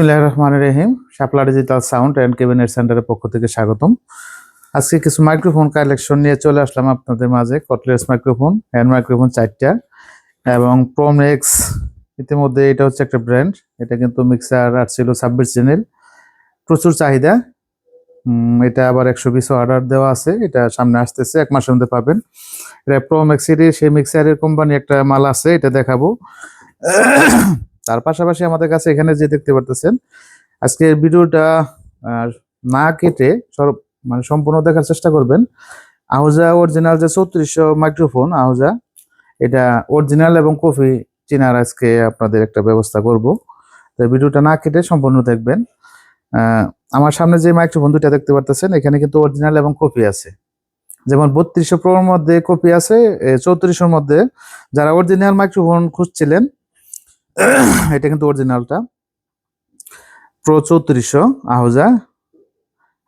বিসমিল্লাহ রহমান রহিম। Shapla digital sound and cabinet সেন্টারের পক্ষ থেকে স্বাগতম। আজকে কিছু মাইক্রোফোন কালেকশন নিয়ে চলে আসলাম আপনাদের মাঝে। কটলেস মাইক্রোফোন, হ্যান্ড মাইক্রোফোন চারটা এবং প্রোমেক্স। ইতিমধ্যে এটা হচ্ছে একটা ব্র্যান্ড। এটা কিন্তু মিক্সার আর ছিল ছাব্বিশ চ্যানেল প্রচুর চাহিদা। এটা আবার একশো পিস অর্ডার দেওয়া আছে। এটা সামনে আসতেছে, এক মাসের মধ্যে পাবেন। এটা প্রোমেক্সেরই সেই মিক্সারের কোম্পানি একটা মাল আছে, এটা দেখাবো। তার পাশাপাশি আমাদের কাছে এখানে যে দেখতে পারতেছেন আজকের ভিডিওটা না কেটে সর- মানে সম্পূর্ণ দেখার চেষ্টা করবেন। আহুজা অরিজিনাল যে চৌত্রিশশো মাইক্রোফোন আহুজা, এটা অরিজিনাল এবং কফি চিনার আজকে আপনাদের একটা ব্যবস্থা করব। তো ভিডিওটা না কেটে সম্পূর্ণ দেখবেন। আমার সামনে যে মাইক্রোফোন দুটা দেখতে পারতেছেন, এখানে কিন্তু অরিজিনাল এবং কপি আছে। যেমন বত্রিশশো প্রোর মধ্যে কপি আছে চৌত্রিশশোর মধ্যে যারা অরিজিনাল মাইক্রোফোন খুঁজছিলেন এটা কিন্তু অরিজিনালটা প্রো চৌত্রিশশো, আহজা।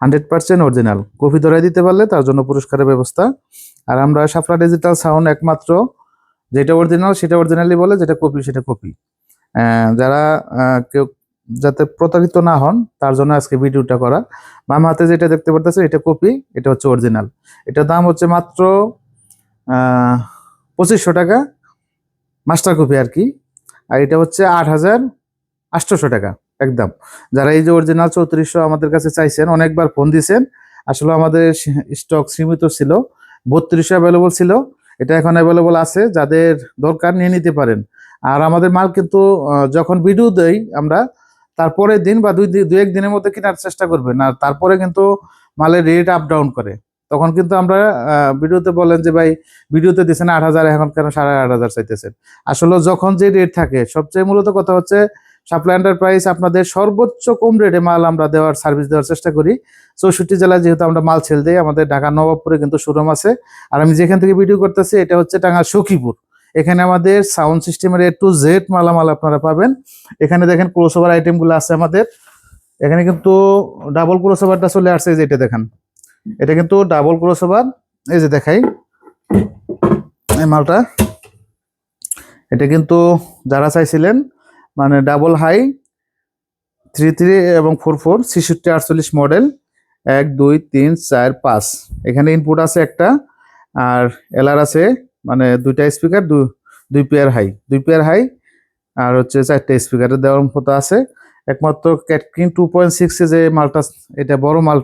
হান্ড্রেড পার্সেন্ট অরিজিনাল কপি ধরাই দিতে পারলে তার জন্য পুরস্কারের ব্যবস্থা। আর আমরা সাফরা ডিজিটাল সাউন্ড একমাত্র, যেটা অরিজিনাল সেটা অরিজিনালি বলে যেটা কপি, সেটা কপি। যারা কেউ যাতে প্রতারিত না হন, তার জন্য আজকে ভিডিওটা করা। বাম হাতে যেটা দেখতে পারতেছে এটা কপি, এটা হচ্ছে অরিজিনাল এটার দাম হচ্ছে মাত্র পঁচিশশো টাকা। মাস্টার কপি আর কি। আর এটা হচ্ছে আট হাজার আটশোশো টাকা, একদম। যারা এই যে অরিজিনাল চৌত্রিশশো আমাদের কাছে চাইছেন, অনেকবার ফোন দিয়েছেন আসলে আমাদের স্টক সীমিত ছিল, বত্রিশশো অ্যাভেলেবল ছিল, এটা এখন অ্যাভেলেবল আছে, যাদের দরকার নিয়ে নিতে পারেন। আর আমাদের মাল কিন্তু যখন ভিডিও দেই আমরা, তারপরের দিন বা দুই দুই এক দিনের মধ্যে কেনার চেষ্টা করবেন, আর তারপরে কিন্তু মালের রেট আপ ডাউন করে। তখন কিন্তু আমরা ভিডিওতে বলেন যে ভাই, ভিডিওতে দিচ্ছেন আট হাজার, এখন কেন সাড়ে আট হাজার চাইতেছেন? আসলে যখন যে রেট থাকে, সবচেয়ে মূলত কথা হচ্ছে সাপ্লাই এন্টারপ্রাইজ আপনাদের সর্বোচ্চ কম রেটে মাল আমরা দেওয়ার সার্ভিস দেওয়ার চেষ্টা করি। চৌষট্টি জেলায় যেহেতু আমরা মাল ছেল দিই, আমাদের ঢাকা নবাবপুরে কিন্তু শোরুম আছে। আর আমি যেখান থেকে ভিডিও করতেছি, এটা হচ্ছে টাঙ্গা সখীপুর। এখানে আমাদের সাউন্ড সিস্টেমের এ টু জেড মালামাল আপনারা পাবেন। এখানে দেখেন ওভার আইটেমগুলো আছে আমাদের। এখানে কিন্তু ডাবল ওভারটা চলে আসছে যেটা দেখেন। এটা কিন্তু ডাবল ক্রোস ওভার এই যে দেখাই। এই মালটা। এটা কিন্তু যারা চাইছিলেন মানে ডাবল হাই থ্রি থ্রি এবং ফোর ফোর ছেষট্টি আটচল্লিশ মডেল এক, দুই, তিন, চার, পাঁচ। এখানে ইনপুট আছে একটা, আর এলআর আছে মানে দুইটা স্পিকার দুই পেয়ার হাই দুই পেয়ার হাই আর হচ্ছে চারটে স্পিকারের দেওয়ার মতো আছে। একমাত্র ক্যাটকিং টু পয়েন্ট সিক্সে যে মালটা, এটা বড় মাল